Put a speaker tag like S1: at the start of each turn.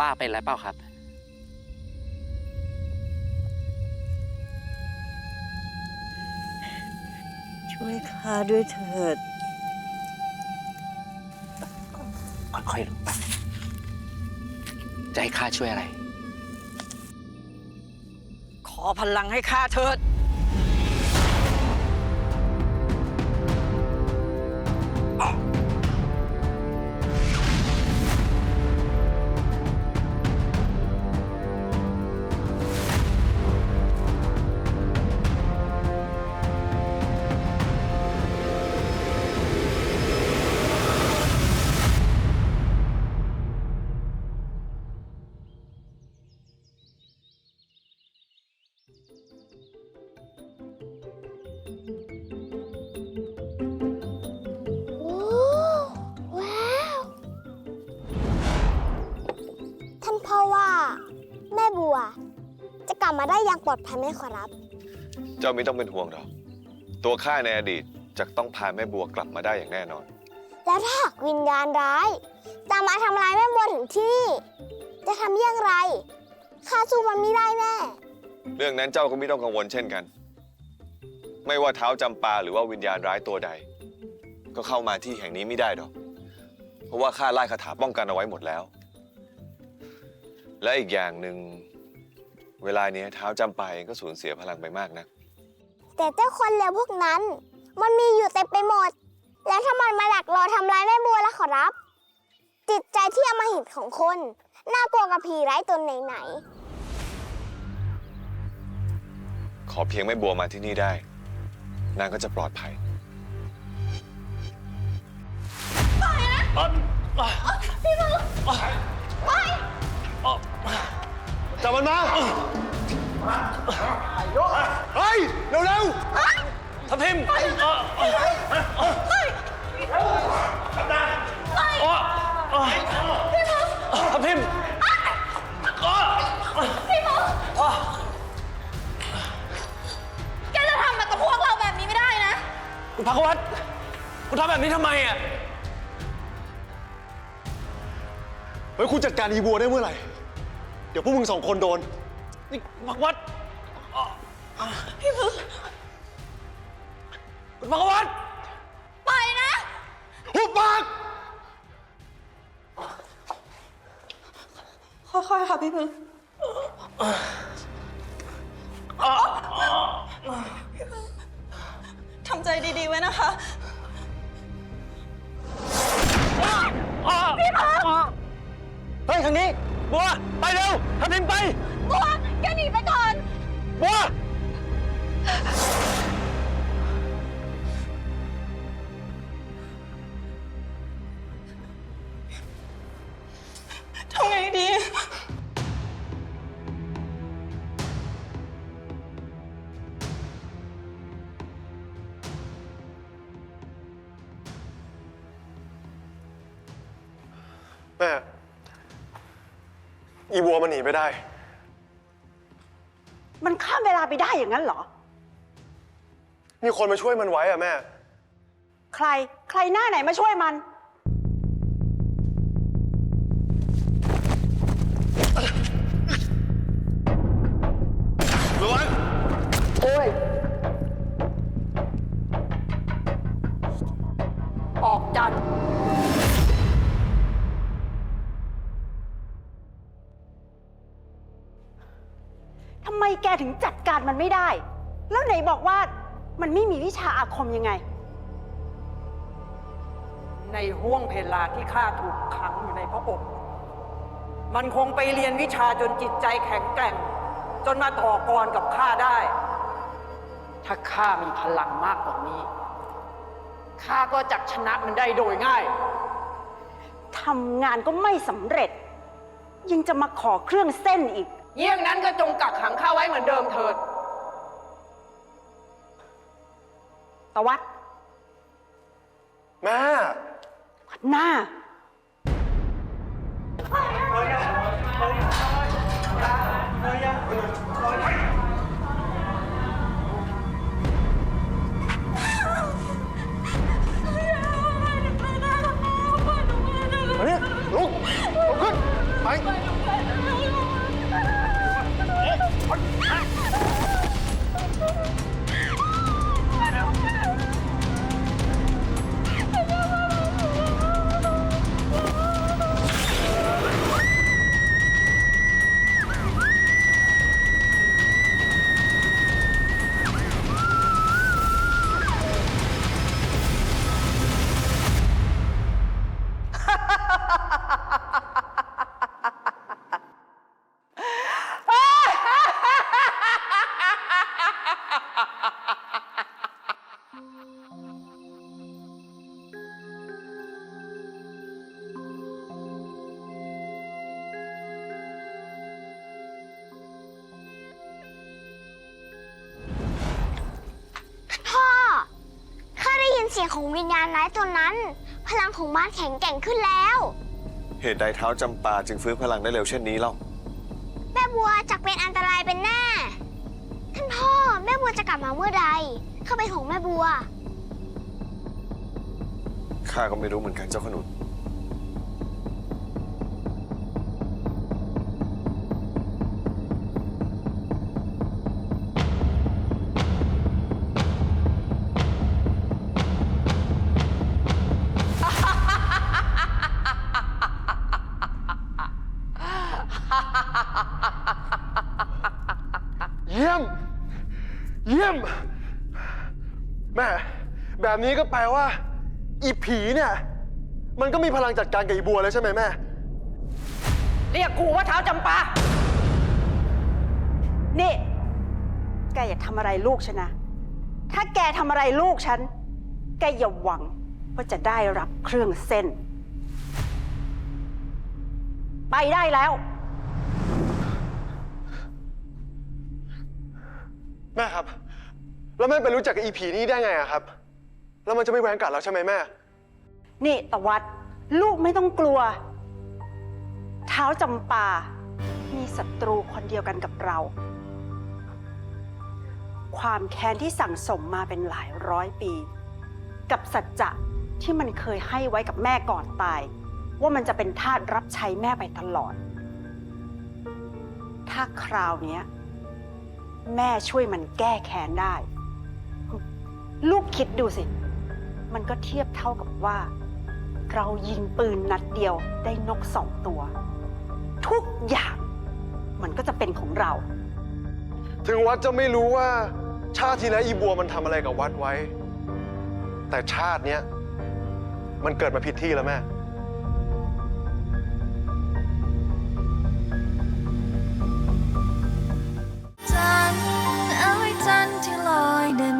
S1: ป้าเป็นอะไรเปล่าครับ
S2: ช่วยข้าด้วยเถิด
S1: ค่อยๆลงไปจะให้ข้าช่วยอะไร
S2: ขอพลังให้ข้าเถิด
S3: บัว จะกลับมาได้อย่างปลอดภัยไหมขอรับ
S4: เจ้าไม่ต้องเป็นห่วงหรอกตัวข้าในอดีตจะต้องพาแม่บัวกลับมาได้อย่างแน่นอน
S3: แล้วถ้าหากวิญญาณร้ายตามมาทำร้ายแม่บัวถึงที่นี่จะทำอย่างไรข้าสู้มันไม่ได้แน่
S4: เรื่องนั้นเจ้าก็ไม่ต้องกังวลเช่นกัน ไม่ว่าเท้าจำปาหรือว่าวิญญาณร้ายตัวใด ก็เข้ามาที่แห่งนี้ไม่ได้หรอก เพราะว่าข้าไล่คาถาป้องกันเอาไว้หมดแล้ว และอีกอย่างหนึ่งเวลานี้เท้าจำปาเองก็สูญเสียพลังไปมากนะ
S3: แต่เจ้าคนเลวพวกนั้น มันมีอยู่เต็มไปหมด แล้วถ้ามันมาดักรอทำร้ายแม่บัวล่ะขอรับ จิตใจที่อำมหิตของคน น่ากลัวกับผีร้ายตัวไหนๆ
S4: ขอเพียงแม่บัวมาที่นี่ได้ นางก็จะปลอดภัย
S5: จับมันมาเฮ้ย เร็วๆ
S1: ทัพทิมทัพทิม
S6: แกจะทำแบบกับพวกเราแบบนี้ไม่ได้นะ
S1: คุณพักวัตรคุณทำแบบนี้ทำไมอะ
S5: ๆไว้คุณจัดการอีบัวได้เมื่อไหร่ เดี๋ยวพวกมึงสองคนโดน
S1: นี่พักวัตรพี่พึกคุณพักวัตร
S6: ไปนะ
S5: หุบปาก
S6: ค่อยๆ ค่ะพี่พึกทำใจดีๆ ไว้นะคะ
S1: เฮ้ย ทางนี้ บัว ไปเร็วทัพทิมไป
S6: บัวแกหนีไปก่อน
S1: บัว
S6: ทำไงดี
S5: แม่ อีบัวมันหนีไปได้
S2: มันข้ามเวลาไปได้อย่างนั้นเหรอ
S5: มีคนมาช่วยมันไว้อะแม่
S2: ใคร ใครหน้าไหนมาช่วยมัน
S5: ระวัง
S2: ออกจัน แกถึงจัดการมันไม่ได้ แล้วไหนบอกว่ามันไม่มีวิชาอาคมยังไง
S7: ในห่วงเพลาที่ข้าถูกขังอยู่ในพระอบ มันคงไปเรียนวิชาจนจิตใจแข็งแกร่ง จนมาต่อกรกับข้าได้ ถ้าข้ามีพลังมากกว่านี้ ข้าก็จักชนะมันได้โดยง่าย
S2: ทำงานก็ไม่สำเร็จ ยังจะมาขอเครื่องเส้นอีก
S7: เยี่ยงนั้นก็จงกักขังข้าไว้เหมือนเดิมเถิด
S2: ตะวัด
S5: แม่
S2: หน้า
S5: มาเนี่ยลุกลุกขึ้นไป
S3: ของวิญญาณร้ายตัวนั้น พลังของบ้านแข็งแกร่งขึ้นแล้ว
S4: เหตุใดเท้าจำปาจึงฟื้นพลังได้เร็วเช่นนี้เล่า
S3: แม่บัวจะเป็นอันตรายเป็นแน่ ท่านพ่อแม่บัวจะกลับมาเมื่อใด เข้าไปของแม่บัว
S4: ข้าก็ไม่รู้เหมือนกันเจ้าขนุน
S5: เยี่ยม เยี่ยม แม่ แบบนี้ก็แปลว่า อีผีเนี่ย มันก็มีพลังจัดการกับอีบัวแล้วใช่ไหมแม่
S7: เรียกกูว่าเท้าจำปา
S2: นี่ แกอย่าทำอะไรลูกฉันนะ ถ้าแกทำอะไรลูกฉัน แกอย่าหวังว่าจะได้รับเครื่องเส้น ไปได้แล้ว
S5: แม่ครับ แล้วแม่ไปรู้จักกับอีผีนี้ได้ไงอะครับ แล้วมันจะไม่แหวงกัดเราใช่ไหมแม่
S2: นี่ตะวัดลูกไม่ต้องกลัว เท้าจำปา มีศัตรูคนเดียวกันกับเรา ความแค้นที่สั่งสมมาเป็นหลายร้อยปี กับสัจจะที่มันเคยให้ไว้กับแม่ก่อนตาย ว่ามันจะเป็นทาสรับใช้แม่ไปตลอด ถ้าคราวเนี้ย แม่ช่วยมันแก้แค้นได้ ลูกคิดดูสิ มันก็เทียบเท่ากับว่า เรายิงปืนนัดเดียวได้นกสองตัว ทุกอย่างมันก็จะเป็นของเรา
S5: ถึงวัดจะไม่รู้ว่า ชาติที่แล้วอีบัวมันทำอะไรกับวัดไว้ แต่ชาติเนี้ยมันเกิดมาผิดที่แล้วแม่
S8: จันทร์เอ้ยจันทร์ที่ลอยเด่น